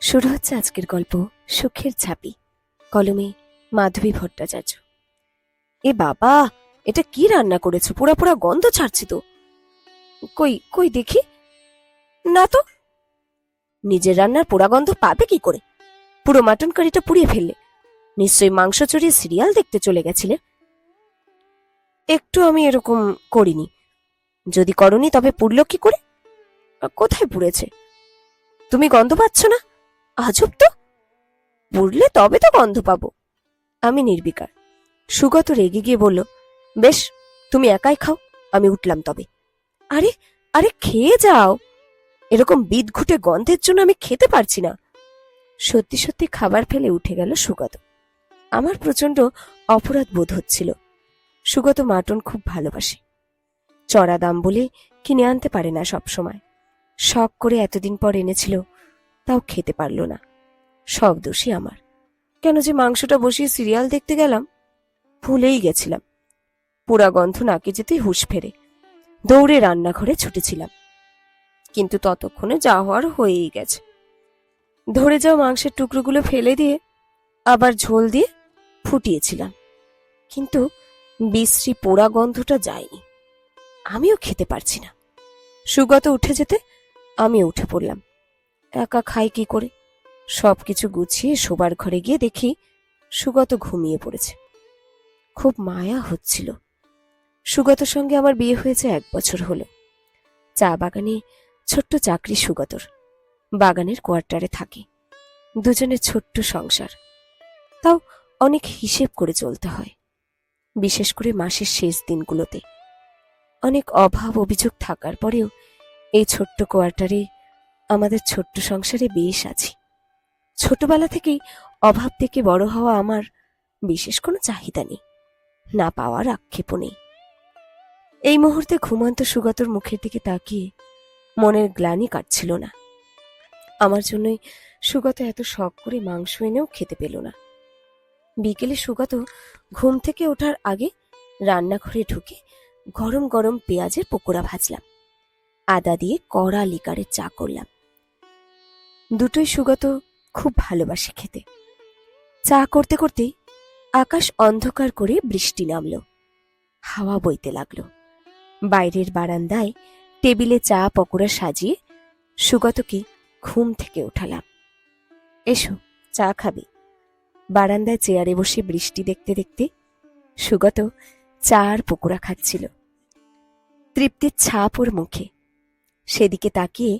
শুরু হচ্ছে আজকের গল্প সুখের ছাপি। কলমে মাধবী ভট্টাচার্য। এ বাবা, এটা কি রান্না করেছ? পুরা পুরা গন্ধ ছাড়ছে তো। কই কই দেখি। না তো। নিজের রান্নার পোড়া গন্ধ পাবে কি করে? পুরো মাটন কারিটা পুড়িয়ে ফেললে। নিশ্চয়ই মাংস চড়িয়ে সিরিয়াল দেখতে চলে গেছিলে। একটু আমি এরকম করিনি। যদি করনি তবে পুড়লো কি করে? কোথায় পুড়েছে? তুমি গন্ধ পাচ্ছ না? আজব তো পুড়লে তবে তো গন্ধ পাবো। আমি নির্বিকার। সুগত রেগে গিয়ে বলল, বেশ, তুমি একাই খাও, আমি উঠলাম তবে। আরে আরে খেয়ে যাও। এরকম বিদ ঘুটে গন্ধের জন্য আমি খেতে পারছি না। সত্যি সত্যি খাবার ফেলে উঠে গেল সুগত। আমার প্রচণ্ড অপরাধ বোধ হচ্ছিল। সুগত মাটন খুব ভালোবাসে। চড়া দাম বলে কিনে আনতে পারে না সব সময় শখ করে এতদিন পর এনেছিল তাও খেতে পারল না। সব দোষী আমার। কেন যে মাংসটা বসিয়ে সিরিয়াল দেখতে গেলাম, ভুলেই গেছিলাম। পোড়া গন্ধ নাকে যেতেই হুঁশ ফেরে। দৌড়ে রান্নাঘরে ছুটেছিলাম। কিন্তু ততক্ষণে যা হওয়ার হয়েই গেছে। ধরে যাওয়া মাংসের টুকরোগুলো ফেলে দিয়ে আবার ঝোল দিয়ে ফুটিয়েছিলাম। কিন্তু বিশ্রী পোড়া গন্ধটা যায়নি। আমিও খেতে পারছি না। সুগত উঠে যেতে আমি উঠে পড়লাম। একা খাই কি করে? সবকিছু গুছিয়ে শোবার ঘরে গিয়ে দেখি সুগত ঘুমিয়ে পড়েছে। খুব মায়া হচ্ছিল। সুগতর সঙ্গে আমার বিয়ে হয়েছে এক বছর হলো। চা বাগানে ছোট্ট চাকরি সুগতর। বাগানের কোয়ার্টারে থাকে। দুজনের ছোট্ট সংসার। তাও অনেক হিসেব করে চলতে হয়। বিশেষ করে মাসের শেষ দিনগুলোতে। অনেক অভাব অভিযোগ থাকার পরেও এই ছোট্ট কোয়ার্টারে আমাদের ছোট্ট সংসারে বেশ আছি। ছোটবেলা থেকেই অভাব থেকে বড় হওয়া আমার বিশেষ কোনো চাহিদা নেই, না পাওয়ার আক্ষেপও নেই। এই মুহূর্তে ঘুমন্ত সুগতর মুখের দিকে তাকিয়ে মনের গ্লানি কাটছিল না। আমার জন্যই সুগত এত শখ করে মাংস এনেও খেতে পেল না। বিকেলে সুগত ঘুম থেকে ওঠার আগে রান্নাঘরে ঢুকে গরম গরম পেঁয়াজের পকোড়া ভাজলাম। আদা দিয়ে কড়া লিকারে চা করলাম। দুটোই সুগত, খুব ভালোবাসে খেতে। চা করতে করতে আকাশ অন্ধকার করে বৃষ্টি নামল। হাওয়া বইতে লাগল। বাইরের বারান্দায় টেবিলে চা, পকোড়া সাজিয়ে সুগতকে ঘুম থেকে উঠালাম। এসো, চা খাবে। বারান্দায় চেয়ারে বসে বৃষ্টি দেখতে দেখতে সুগত চা আর পকোড়া খাচ্ছিল। তৃপ্তির ছাপ ওর মুখে। সেদিকে তাকিয়ে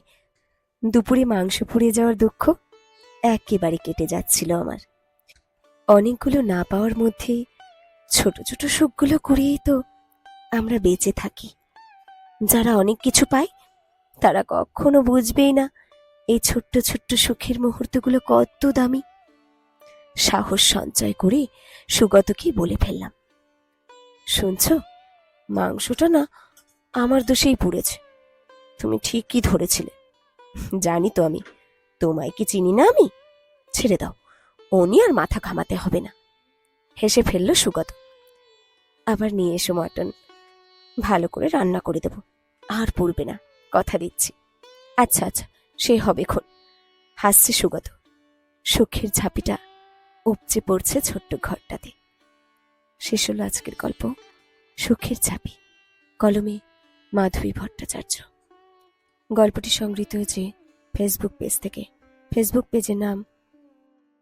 দুপুরে মাংস পুড়িয়ে যাওয়ার দুঃখ একেবারে কেটে যাচ্ছিল আমার। অনেকগুলো না পাওয়ার মধ্যে ছোট ছোট সুখগুলো করেই তো আমরা বেঁচে থাকি। যারা অনেক কিছু পায়, তারা কখনো বুঝবেই না এই ছোট্ট ছোট্ট সুখের মুহূর্তগুলো কত দামি। সাহস সঞ্চয় করে সুগতকে বলে ফেললাম, শুনছ, মাংসটা না আমার দোষেই পুড়েছে। তুমি ঠিকই ধরেছিলে। জানি তো আমি। তোমায় কি চিনি না আমি? ছেড়ে দাও। উনি আর মাথা ঘামাতে হবে না। হেসে ফেলল সুগত। আবার নিয়ে এসো মটন। ভালো করে রান্না করে দেব। আর পড়বে না। কথা দিচ্ছি। আচ্ছা আচ্ছা। সে হবে খন হাসছে সুগত। সুখের ঝাঁপিটা উপচে পড়ছে ছোট্ট ঘরটাতে। শেষ হলো আজকের গল্প। সুখের ঝাঁপি। কলমে মাধবী ভট্টাচার্য। গল্পটি সংগৃহীত হয়েছে ফেসবুক পেজ থেকে। ফেসবুক পেজের নাম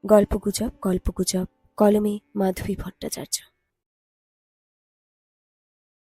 গল্পগুজব গল্পগুজব কলমে মাধবী ভট্টাচার্য।